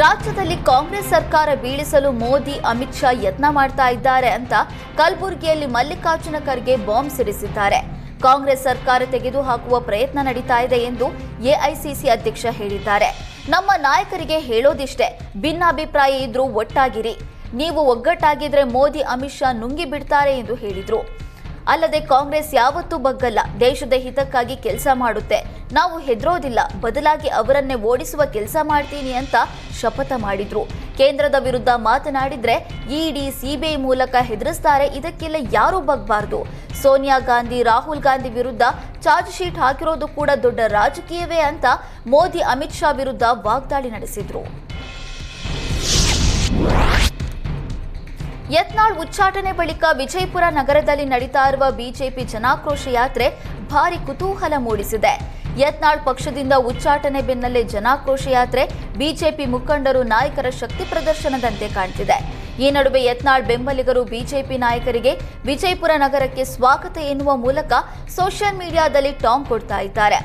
ರಾಜ್ಯದಲ್ಲಿ ಕಾಂಗ್ರೆಸ್ ಸರ್ಕಾರ ಬೀಳಿಸಲು ಮೋದಿ, ಅಮಿತ್ ಶಾ ಯತ್ನ ಮಾಡ್ತಾ ಇದ್ದಾರೆ ಅಂತ ಕಲಬುರಗಿಯಲ್ಲಿ ಮಲ್ಲಿಕಾರ್ಜುನ ಖರ್ಗೆ ಬಾಂಬ್ ಸಿಡಿಸಿದ್ದಾರೆ. ಕಾಂಗ್ರೆಸ್ ಸರ್ಕಾರ ತೆಗೆದುಹಾಕುವ ಪ್ರಯತ್ನ ನಡೀತಾ ಇದೆ ಎಂದು ಎಐಸಿಸಿ ಅಧ್ಯಕ್ಷ ಹೇಳಿದ್ದಾರೆ. ನಮ್ಮ ನಾಯಕರಿಗೆ ಹೇಳೋದಿಷ್ಟೇ, ಭಿನ್ನಾಭಿಪ್ರಾಯ ಇದ್ರೂ ಒಟ್ಟಾಗಿರಿ. ನೀವು ಒಗ್ಗಟ್ಟಾಗಿದ್ರೆ ಮೋದಿ, ಅಮಿತ್ ಶಾ ನುಂಗಿ ಬಿಡ್ತಾರೆ ಎಂದು ಹೇಳಿದ್ರು. ಅಲ್ಲದೆ ಕಾಂಗ್ರೆಸ್ ಯಾವತ್ತೂ ಬಗ್ಗಲ್ಲ. ದೇಶದ ಹಿತಕ್ಕಾಗಿ ಕೆಲಸ ಮಾಡುತ್ತೆ. ನಾವು ಹೆದರೋದಿಲ್ಲ. ಬದಲಾಗಿ ಅವರನ್ನೇ ಓಡಿಸುವ ಕೆಲಸ ಮಾಡ್ತೀನಿ ಅಂತ ಶಪಥ ಮಾಡಿದ್ರು. ಕೇಂದ್ರದ ವಿರುದ್ಧ ಮಾತನಾಡಿದ್ರೆ ಇಡಿ, ಸಿಬಿಐ ಮೂಲಕ ಹೆದರಿಸ್ತಾರೆ. ಇದಕ್ಕೆಲ್ಲ ಯಾರೂ ಬಗ್ಬಾರ್ದು. ಸೋನಿಯಾ ಗಾಂಧಿ, ರಾಹುಲ್ ಗಾಂಧಿ ವಿರುದ್ಧ ಚಾರ್ಜ್ ಶೀಟ್ ಹಾಕಿರೋದು ಕೂಡ ದೊಡ್ಡ ರಾಜಕೀಯವೇ ಅಂತ ಮೋದಿ, ಅಮಿತ್ ಶಾ ವಿರುದ್ಧ ವಾಗ್ದಾಳಿ ನಡೆಸಿದ್ರು. ಯತ್ನಾಳ್ ಉಚ್ಚಾಟನೆ ಬಳಿಕ ವಿಜಯಪುರ ನಗರದಲ್ಲಿ ನಡೀತಾ ಇರುವ ಬಿಜೆಪಿ ಜನಾಕ್ರೋಶ ಯಾತ್ರೆ ಭಾರಿ ಕುತೂಹಲ ಮೂಡಿಸಿದೆ. ಯತ್ನಾಳ್ ಪಕ್ಷದಿಂದ ಉಚ್ಚಾಟನೆ ಬೆನ್ನಲ್ಲೇ ಜನಾಕ್ರೋಶ ಯಾತ್ರೆ ಬಿಜೆಪಿ ಮುಖಂಡರು ನಾಯಕರ ಶಕ್ತಿ ಪ್ರದರ್ಶನದಂತೆ ಕಾಣ್ತಿದೆ. ಈ ನಡುವೆ ಯತ್ನಾಳ್ ಬೆಂಬಲಿಗರು ಬಿಜೆಪಿ ನಾಯಕರಿಗೆ ವಿಜಯಪುರ ನಗರಕ್ಕೆ ಸ್ವಾಗತ ಎನ್ನುವ ಮೂಲಕ ಸೋಷಿಯಲ್ ಮೀಡಿಯಾದಲ್ಲಿ ಟಾಂಗ್ ಕೊಡ್ತಾ ಇದ್ದಾರೆ.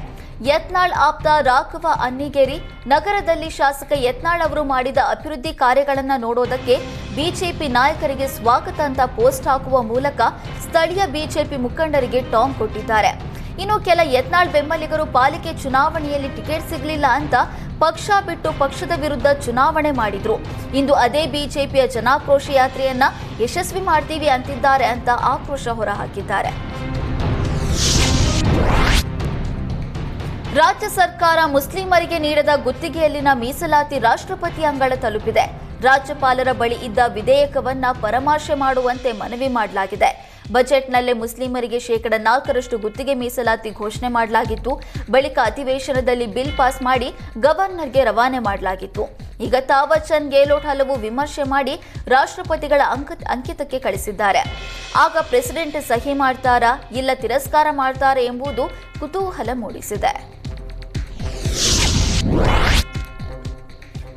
ಯತ್ನಾಳ್ ಆಪ್ತ ರಾಘವ ಅನ್ನಿಗೇರಿ ನಗರದಲ್ಲಿ ಶಾಸಕ ಯತ್ನಾಳ್ ಅವರು ಮಾಡಿದ ಅಭಿವೃದ್ಧಿ ಕಾರ್ಯಗಳನ್ನು ನೋಡೋದಕ್ಕೆ ಬಿಜೆಪಿ ನಾಯಕರಿಗೆ ಸ್ವಾಗತ ಅಂತ ಪೋಸ್ಟ್ ಹಾಕುವ ಮೂಲಕ ಸ್ಥಳೀಯ ಬಿಜೆಪಿ ಮುಖಂಡರಿಗೆ ಟಾಂಗ್ ಕೊಟ್ಟಿದ್ದಾರೆ. ಇನ್ನು ಕೆಲ ಯತ್ನಾಳ್ ಬೆಂಬಲಿಗರು ಪಾಲಿಕೆ ಚುನಾವಣೆಯಲ್ಲಿ ಟಿಕೆಟ್ ಸಿಗಲಿಲ್ಲ ಅಂತ ಪಕ್ಷ ಬಿಟ್ಟು ಪಕ್ಷದ ವಿರುದ್ಧ ಚುನಾವಣೆ ಮಾಡಿದ್ರು. ಇಂದು ಅದೇ ಬಿಜೆಪಿಯ ಜನಾಕ್ರೋಶ ಯಾತ್ರೆಯನ್ನ ಯಶಸ್ವಿ ಮಾಡ್ತೀವಿ ಅಂತಿದ್ದಾರೆ ಅಂತ ಆಕ್ರೋಶ ಹೊರಹಾಕಿದ್ದಾರೆ. ರಾಜ್ಯ ಸರ್ಕಾರ ಮುಸ್ಲಿಮರಿಗೆ ನೀಡದ ಗುತ್ತಿಗೆಯಲ್ಲಿನ ಮೀಸಲಾತಿ ರಾಷ್ಟ್ರಪತಿ ಅಂಗಳ ತಲುಪಿದೆ. ರಾಜ್ಯಪಾಲರ ಬಳಿ ಇದ್ದ ವಿಧೇಯಕವನ್ನ ಪರಾಮರ್ಶೆ ಮಾಡುವಂತೆ ಮನವಿ ಮಾಡಲಾಗಿದೆ. ಬಜೆಟ್ನಲ್ಲೇ ಮುಸ್ಲಿಮರಿಗೆ ಶೇಕಡ ನಾಲ್ಕರಷ್ಟು ಗುತ್ತಿಗೆ ಮೀಸಲಾತಿ ಘೋಷಣೆ ಮಾಡಲಾಗಿತ್ತು. ಬಳಿಕ ಅಧಿವೇಶನದಲ್ಲಿ ಬಿಲ್ ಪಾಸ್ ಮಾಡಿ ಗವರ್ನರ್ಗೆ ರವಾನೆ ಮಾಡಲಾಗಿತ್ತು. ಈಗ ತಾವಚಂದ್ ಗೆಹ್ಲೋಟ್ ಹಲವು ವಿಮರ್ಶೆ ಮಾಡಿ ರಾಷ್ಟ್ರಪತಿಗಳ ಅಂಕ, ಅಂಕಿತಕ್ಕೆ ಕಳಿಸಿದ್ದಾರೆ. ಆಗ ಪ್ರೆಸಿಡೆಂಟ್ ಸಹಿ ಮಾಡ್ತಾರಾ ಇಲ್ಲ ತಿರಸ್ಕಾರ ಮಾಡ್ತಾರಾ ಎಂಬುದು ಕುತೂಹಲ ಮೂಡಿಸಿದೆ.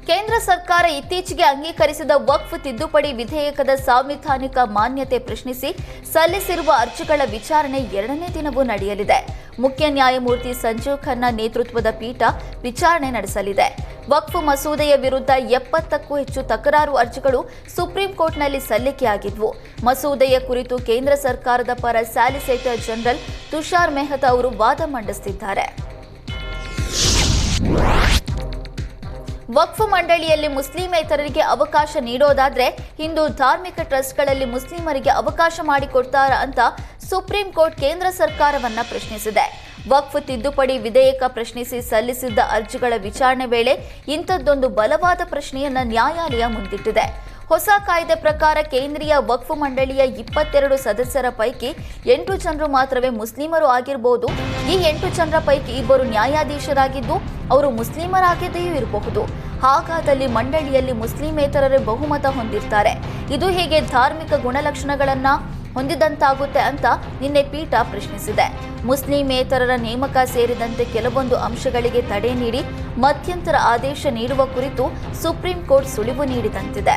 ಕೇಂದ್ರ ಸರ್ಕಾರ ಇತ್ತೀಚೆಗೆ ಅಂಗೀಕರಿಸಿದ ವಕ್ಫ್ ತಿದ್ದುಪಡಿ ವಿಧೇಯಕದ ಸಾಂವಿಧಾನಿಕ ಮಾನ್ಯತೆ ಪ್ರಶ್ನಿಸಿ ಸಲ್ಲಿಸಿರುವ ಅರ್ಜಿಗಳ ವಿಚಾರಣೆ ಎರಡನೇ ದಿನವೂ ನಡೆಯಲಿದೆ. ಮುಖ್ಯ ನ್ಯಾಯಮೂರ್ತಿ ಸಂಜೀವ್ ಖನ್ನಾ ನೇತೃತ್ವದ ಪೀಠ ವಿಚಾರಣೆ ನಡೆಸಲಿದೆ. ವಕ್ಫ್ ಮಸೂದೆಯ ವಿರುದ್ಧ ಎಪ್ಪತ್ತಕ್ಕೂ ಹೆಚ್ಚು ತಕರಾರು ಅರ್ಜಿಗಳು ಸುಪ್ರೀಂ ಕೋರ್ಟ್ನಲ್ಲಿ ಸಲ್ಲಿಕೆಯಾಗಿದ್ವು ಮಸೂದೆಯ ಕುರಿತು ಕೇಂದ್ರ ಸರ್ಕಾರದ ಪರ ಸ್ಯಾಲಿಸೇಟರ್ ಜನರಲ್ ತುಷಾರ್ ಮೆಹ್ತಾ ಅವರು ವಾದ ಮಂಡಿಸುತ್ತಿದ್ದಾರೆ. ವಕ್ಫ್ ಮಂಡಳಿಯಲ್ಲಿ ಮುಸ್ಲಿಮೇತರರಿಗೆ ಅವಕಾಶ ನೀಡೋದಾದ್ರೆ ಹಿಂದೂ ಧಾರ್ಮಿಕ ಟ್ರಸ್ಟ್ಗಳಲ್ಲಿ ಮುಸ್ಲಿಮರಿಗೆ ಅವಕಾಶ ಮಾಡಿಕೊಡ್ತಾರಾ ಅಂತ ಸುಪ್ರೀಂ ಕೋರ್ಟ್ ಕೇಂದ್ರ ಸರ್ಕಾರವನ್ನ ಪ್ರಶ್ನಿಸಿದೆ. ವಕ್ಫ್ ತಿದ್ದುಪಡಿ ವಿಧೇಯಕ ಪ್ರಶ್ನಿಸಿ ಸಲ್ಲಿಸಿದ್ದ ಅರ್ಜಿಗಳ ವಿಚಾರಣೆ ವೇಳೆ ಇಂಥದ್ದೊಂದು ಬಲವಾದ ಪ್ರಶ್ನೆಯನ್ನ ನ್ಯಾಯಾಲಯ ಮುಂದಿಟ್ಟಿದೆ. ಹೊಸ ಕಾಯ್ದೆ ಪ್ರಕಾರ ಕೇಂದ್ರೀಯ ವಕ್ಫ್ ಮಂಡಳಿಯ ಇಪ್ಪತ್ತೆರಡು ಸದಸ್ಯರ ಪೈಕಿ ಎಂಟು ಜನರು ಮಾತ್ರವೇ ಮುಸ್ಲಿಮರು ಆಗಿರಬಹುದು ಈ ಎಂಟು ಜನರ ಪೈಕಿ ಇಬ್ಬರು ನ್ಯಾಯಾಧೀಶರಾಗಿದ್ದು, ಅವರು ಮುಸ್ಲಿಮರಾಗಿದೆಯೂ ಇರಬಹುದು. ಹಾಗಾದಲ್ಲಿ ಮಂಡಳಿಯಲ್ಲಿ ಮುಸ್ಲಿಮೇತರರೇ ಬಹುಮತ ಹೊಂದಿರ್ತಾರೆ. ಇದು ಹೇಗೆ ಧಾರ್ಮಿಕ ಗುಣಲಕ್ಷಣಗಳನ್ನ ಹೊಂದಿದಂತಾಗುತ್ತೆ ಅಂತ ನಿನ್ನೆ ಪೀಠ ಪ್ರಶ್ನಿಸಿದೆ. ಮುಸ್ಲಿಮೇತರರ ನೇಮಕ ಸೇರಿದಂತೆ ಕೆಲವೊಂದು ಅಂಶಗಳಿಗೆ ತಡೆ ನೀಡಿ ಮಧ್ಯಂತರ ಆದೇಶ ನೀಡುವ ಕುರಿತು ಸುಪ್ರೀಂ ಕೋರ್ಟ್ ಸುಳಿವು ನೀಡಿದಂತಿದೆ.